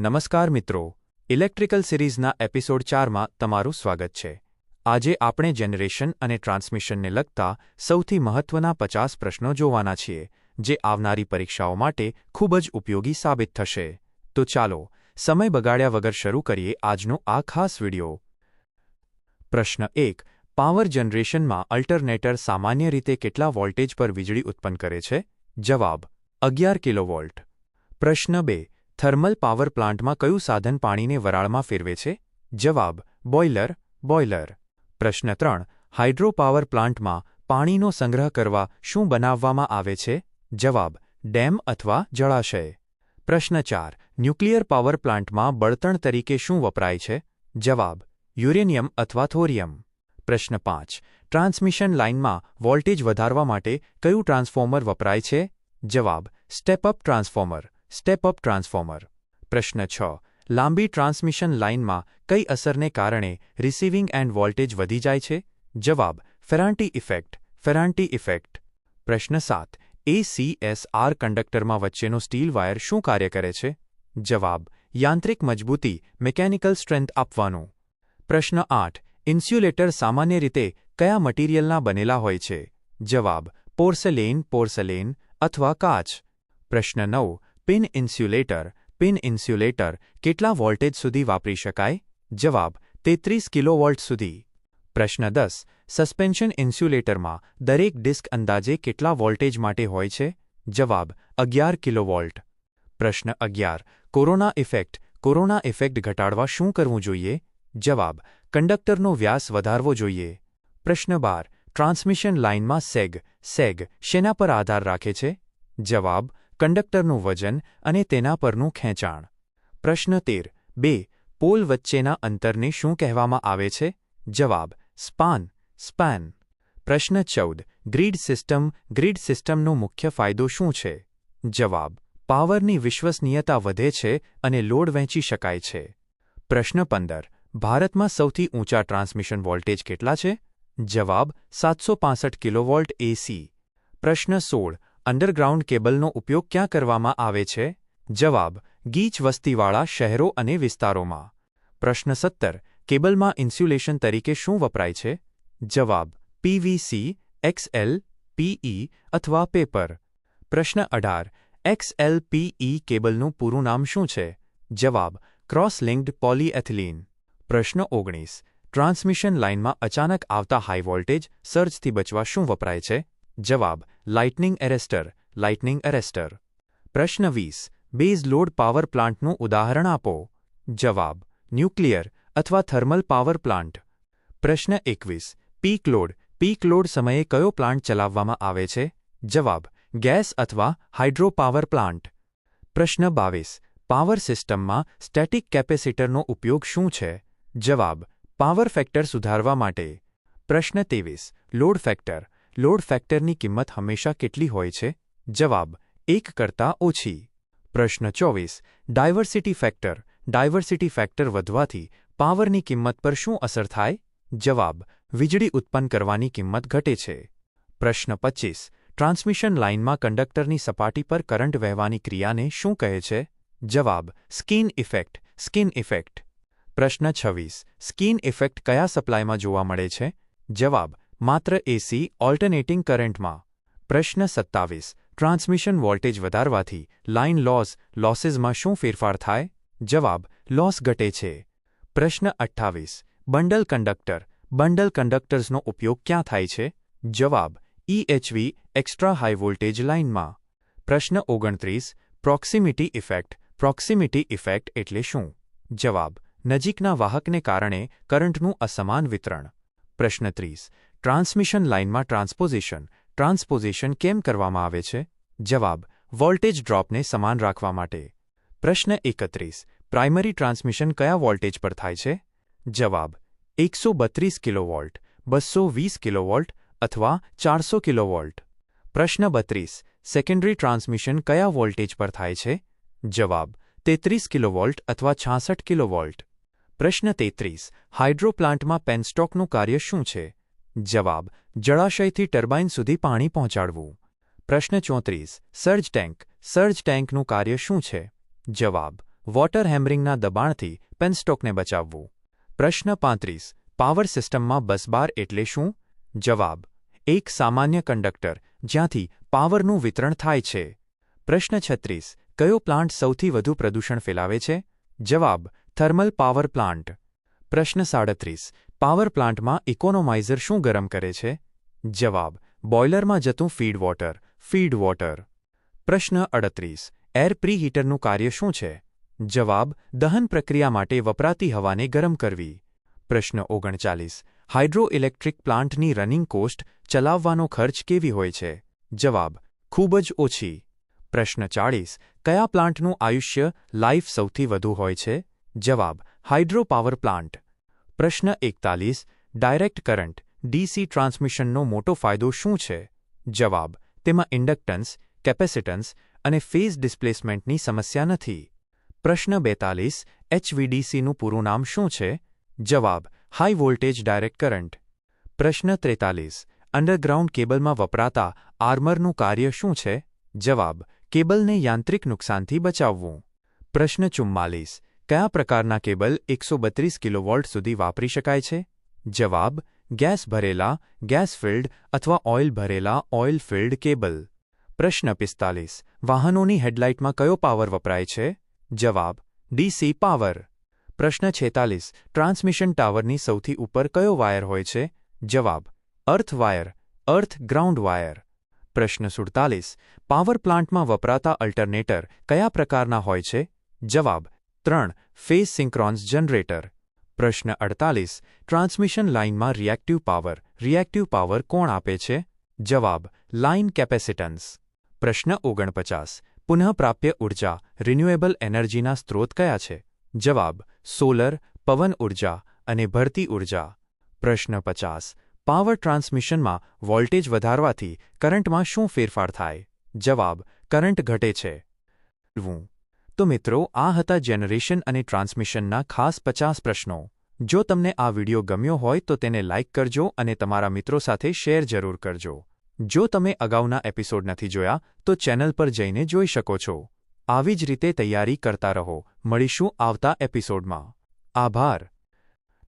નમસ્કાર મિત્રો. Electrical સિરીઝના episode ચારમાં તમારું સ્વાગત છે. આજે આપણે જનરેશન અને ટ્રાન્સમિશનને લગતા સૌથી મહત્વના પચાસ પ્રશ્નો જોવાના છીએ, જે આવનારી પરીક્ષાઓ માટે ખૂબ જ ઉપયોગી સાબિત થશે. તો ચાલો, સમય બગાડ્યા વગર શરૂ કરીએ આજનો આ ખાસ વિડિયો. પ્રશ્ન એક, પાવર જનરેશનમાં અલ્ટરનેટર સામાન્ય રીતે કેટલા વોલ્ટેજ પર વીજળી ઉત્પન્ન કરે છે? જવાબ, અગિયાર કિલોવોલ્ટ. પ્રશ્ન બે થર્મલ પાવર પ્લાન્ટમાં કયું સાધન પાણીને વરાળમાં ફેરવે છે? જવાબ, બોઇલર બોઇલર. પ્રશ્ન ત્રણ, હાઇડ્રો પાવર પ્લાન્ટમાં પાણીનો સંગ્રહ કરવા શું બનાવવામાં આવે છે? જવાબ, ડેમ અથવા જળાશય. પ્રશ્ન ચાર, ન્યુક્લિયર પાવર પ્લાન્ટમાં બળતણ તરીકે શું વપરાય છે? જવાબ, યુરેનિયમ અથવા થોરિયમ. પ્રશ્ન પાંચ, ટ્રાન્સમિશન લાઇનમાં વોલ્ટેજ વધારવા માટે કયું ટ્રાન્સફોર્મર વપરાય છે? જવાબ, step up transformer. Step up transformer પ્રશ્ન છ. લાંબી ટ્રાન્સમિશન લાઇનમાં કઈ અસરને કારણે રિસીવિંગ એન્ડ વોલ્ટેજ વધી જાય છે? જવાબ, ફેરાન્ટી ઇફેક્ટ ફેરાન્ટી ઇફેક્ટ. પ્રશ્ન સાત. એસીએસઆર કંડક્ટરમાં વચ્ચેનો સ્ટીલ વાયર શું કાર્ય કરે છે? જવાબ, યાંત્રિક મજબૂતી, મિકેનિકલ સ્ટ્રેન્થ આપવાનું. પ્રશ્ન આઠ. ઇન્સ્યુલેટર સામાન્ય રીતે કયા મટીરિયલના બનેલા હોય છે? જવાબ પોર્સેલેન પોર્સેલેન અથવા કાચ. પ્રશ્ન નવ. પિન ઇન્સ્યુલેટર પિન ઇન્સ્યુલેટર, કેટલા વોલ્ટેજ સુધી વાપરી શકાય? જવાબ, તેત્રીસ કિલોવોલ્ટ સુધી. પ્રશ્ન દસ, સસ્પેન્શન ઇન્સ્યુલેટરમાં દરેક ડિસ્ક અંદાજે કેટલા વોલ્ટેજ માટે હોય છે? જવાબ, અગિયાર કિલોવોલ્ટ. પ્રશ્ન અગિયાર, કોરોના ઇફેક્ટ કોરોના ઇફેક્ટ ઘટાડવા શું કરવું જોઈએ? જવાબ, કંડક્ટરનો વ્યાસ વધારવો જોઈએ. પ્રશ્ન બાર, ટ્રાન્સમિશન લાઇનમાં સેગ સેગ શેના પર આધાર રાખે છે? જવાબ કંડક્ટરનું વજન અને તેના પરનું ખેંચાણ. પ્રશ્ન તેર. બે. પોલ વચ્ચેના અંતરને શું કહેવામાં આવે છે? જવાબ. સ્પાન. સ્પાન. પ્રશ્ન ચૌદ. Grid system. ગ્રીડ સિસ્ટમનો મુખ્ય ફાયદો શું છે? જવાબ. પાવરની વિશ્વસનીયતા વધે છે અને લોડ વહેંચી શકાય છે. પ્રશ્ન પંદર. ભારતમાં સૌથી ઊંચા ટ્રાન્સમિશન વોલ્ટેજ કેટલા છે? જવાબ. સાતસો પાસઠ કિલોવોલ્ટ એસી પ્રશ્ન સોળ. અંડરગ્રાઉન્ડ કેબલનો ઉપયોગ ક્યાં કરવામાં આવે છે? જવાબ, ગીચ વસ્તીવાળા શહેરો અને વિસ્તારોમાં. પ્રશ્ન સત્તર, કેબલમાં ઇન્સ્યુલેશન તરીકે શું વપરાય છે? જવાબ પીવીસી એક્સએલ પીઈ અથવા પેપર. પ્રશ્ન અઢાર એક્સએલ પીઈ કેબલનું પૂરું નામ શું છે? જવાબ ક્રોસ લિંક્ડ પોલીએથલીન. પ્રશ્ન ઓગણીસ, ટ્રાન્સમિશન લાઇનમાં અચાનક આવતા હાઈ વોલ્ટેજ, સર્જથી બચવા શું વપરાય છે? જવાબ લાઇટનિંગ એરેસ્ટર લાઇટનિંગ એરેસ્ટર પ્રશ્ન વીસ બેઝ લોડ પાવર પ્લાન્ટનું ઉદાહરણ આપો. જવાબ ન્યુક્લિયર અથવા થર્મલ પાવર પ્લાન્ટ પ્રશ્ન એકવીસ પીક લોડ પીક લોડ સમયે કયો પ્લાન્ટ ચલાવવામાં આવે છે? જવાબ ગેસ અથવા હાઇડ્રો પાવર પ્લાન્ટ પ્રશ્ન બાવીસ પાવર સિસ્ટમમાં સ્ટેટિક કેપેસિટરનો ઉપયોગ શું છે? જવાબ પાવર ફેક્ટર સુધારવા માટે. પ્રશ્ન ત્રેવીસ લોડ ફેક્ટર લોડ ફેક્ટરની કિંમત હંમેશા કેટલી હોય છે? જવાબ, એક કરતાં ઓછી. પ્રશ્ન ચોવીસ, ડાયવર્સિટી ફેક્ટર ડાયવર્સિટી ફેક્ટર વધવાથી પાવરની કિંમત પર શું અસર થાય? જવાબ, વીજળી ઉત્પન્ન કરવાની કિંમત ઘટે છે. પ્રશ્ન પચીસ, ટ્રાન્સમિશન લાઇનમાં કંડક્ટરની સપાટી પર કરંટ વહેવાની ક્રિયાને શું કહે છે? જવાબ, સ્કિન ઇફેક્ટ સ્કિન ઇફેક્ટ. પ્રશ્ન છવ્વીસ, સ્કિન ઇફેક્ટ કયા સપ્લાયમાં જોવા મળે છે? જવાબ માત્ર એસી ઓલ્ટરનેટિંગ કરંટમાં પ્રશ્ન સત્તાવીસ. ટ્રાન્સમિશન વોલ્ટેજ વધારવાથી લાઇન લોસ લોસીસમાં શું ફેરફાર થાય? જવાબ લોસ ઘટે છે. પ્રશ્ન અઠ્ઠાવીસ. બંડલ કંડક્ટર બંડલ કંડક્ટર્સનો ઉપયોગ ક્યાં થાય છે? જવાબ ઇએચવી એક્સ્ટ્રા હાઈ વોલ્ટેજ લાઇનમાં પ્રશ્ન ઓગણત્રીસ. પ્રોક્સિમિટી ઇફેક્ટ પ્રોક્સિમિટી ઇફેક્ટ એટલે શું? જવાબ, નજીકના વાહકને કારણે કરંટનું અસમાન વિતરણ. પ્રશ્ન ત્રીસ. ટ્રાન્સમિશન લાઇનમાં ટ્રાન્સપોઝિશન. ટ્રાન્સપોઝિશન કેમ કરવામાં આવે છે? જવાબ, વોલ્ટેજ ડ્રોપને સમાન રાખવા માટે. પ્રશ્ન એકત્રીસ, પ્રાઇમરી ટ્રાન્સમિશન કયા વોલ્ટેજ પર થાય છે? જવાબ, એકસો બત્રીસ કિલોવોલ્ટ બસો વીસ કિલોવોલ્ટ અથવા ચારસો કિલોવોલ્ટ. પ્રશ્ન બત્રીસ, સેકન્ડરી ટ્રાન્સમિશન કયા વોલ્ટેજ પર થાય છે? જવાબ, તેત્રીસ કિલોવોલ્ટ અથવા છાસઠ કિલોવોલ્ટ. પ્રશ્ન તેત્રીસ, હાઇડ્રો પ્લાન્ટમાં પેનસ્ટોકનું કાર્ય શું છે? જવાબ, જળાશયથી ટર્બાઇન સુધી પાણી પહોંચાડવું. પ્રશ્ન ચોત્રીસ, સર્જ ટેન્ક, સર્જ ટેન્કનું કાર્ય શું છે? જવાબ, વોટર હેમરિંગના દબાણથી પેનસ્ટોકને બચાવવું. પ્રશ્ન પાંત્રીસ, પાવર સિસ્ટમમાં બસબાર એટલે શું? જવાબ, એક સામાન્ય કંડક્ટર, જ્યાંથી પાવરનું વિતરણ થાય છે. પ્રશ્ન છત્રીસ, કયો પ્લાન્ટ સૌથી વધુ પ્રદૂષણ ફેલાવે છે? જવાબ, થર્મલ પાવર પ્લાન્ટ. પ્રશ્ન સાડત્રીસ પાવર પ્લાન્ટમાં ઇકોનોમાઇઝર શું ગરમ કરે છે? જવાબ, બોઇલરમાં જતું ફીડ વોટર ફીડ વોટર. પ્રશ્ન અડત્રીસ, એર પ્રીહીટરનું કાર્ય શું છે? જવાબ, દહન પ્રક્રિયા માટે વપરાતી હવાને ગરમ કરવી. પ્રશ્ન ઓગણચાલીસ હાઇડ્રો ઇલેક્ટ્રિક પ્લાન્ટની રનિંગ કોસ્ટ ચલાવવાનો ખર્ચ કેવી હોય છે? જવાબ, ખૂબ જ ઓછી. પ્રશ્ન ચાળીસ, કયા પ્લાન્ટનું આયુષ્ય લાઈફ સૌથી વધુ હોય છે? જવાબ, હાઇડ્રો પાવર પ્લાન્ટ. પ્રશ્ન એકતાલીસ ડાયરેક્ટ કરંટ ડીસી ટ્રાન્સમિશનનો મોટો ફાયદો શું છે? જવાબ, તેમાં ઇન્ડક્ટન્સ કેપેસિટન્સ અને ફેઝ ડિસ્પ્લેસમેન્ટની સમસ્યા નથી. પ્રશ્ન બેતાલીસ એચવીડીસીનું પૂરું નામ શું છે? જવાબ હાઈ વોલ્ટેજ ડાયરેક્ટ કરંટ પ્રશ્ન ત્રેતાલીસ અંડરગ્રાઉન્ડ કેબલમાં વપરાતા આર્મરનું કાર્ય શું છે? જવાબ, કેબલને યાંત્રિક નુકસાનથી બચાવવું. પ્રશ્ન ચુમ્માલીસ કયા પ્રકારના કેબલ એકસો બત્રીસ કિલોવોલ્ટ સુધી વાપરી શકાય છે? જવાબ, ગેસ ભરેલા, ગેસ ફિલ્ડ અથવા ઓઇલ ભરેલા ઓઇલ ફિલ્ડ કેબલ. પ્રશ્ન પિસ્તાલીસ, વાહનોની હેડલાઇટમાં કયો પાવર વપરાય છે? જવાબ, ડીસી પાવર. પ્રશ્ન છેતાલીસ, ટ્રાન્સમિશન ટાવરની સૌથી ઉપર કયો વાયર હોય છે? જવાબ, earth wire, earth ground wire. પ્રશ્ન સુડતાલીસ, પાવર પ્લાન્ટમાં વપરાતા અલ્ટરનેટર કયા પ્રકારના હોય છે? જવાબ ત્રણ ફેઝ સિંક્રોન્સ જનરેટર પ્રશ્ન અડતાલીસ ટ્રાન્સમિશન લાઇનમાં રિએક્ટિવ પાવર રિએક્ટિવ પાવર કોણ આપે છે? જવાબ લાઇન કેપેસિટન્સ પ્રશ્ન ઓગણપચાસ, પુનઃપ્રાપ્ય ઊર્જા રિન્યુએબલ એનર્જીના સ્ત્રોત કયા છે? જવાબ સોલર પવન ઊર્જા અને ભરતી ઊર્જા. પ્રશ્ન પચાસ પાવર ટ્રાન્સમિશનમાં વોલ્ટેજ વધારવાથી કરંટમાં શું ફેરફાર થાય? જવાબ કરંટ ઘટે છે. તો મિત્રો, આ હતા જનરેશન અને ટ્રાન્સમિશનના ખાસ પચાસ પ્રશ્નો. જો તમને આ વિડિયો ગમ્યો હોય તો તેને લાઇક કરજો અને તમારા મિત્રો સાથે શેર જરૂર કરજો. જો તમે અગાઉના એપિસોડ નથી જોયા, તો ચેનલ પર જઈને જોઈ શકો છો. આવી જ રીતે તૈયારી કરતા રહો. મળીશું આવતા એપિસોડમાં આભાર.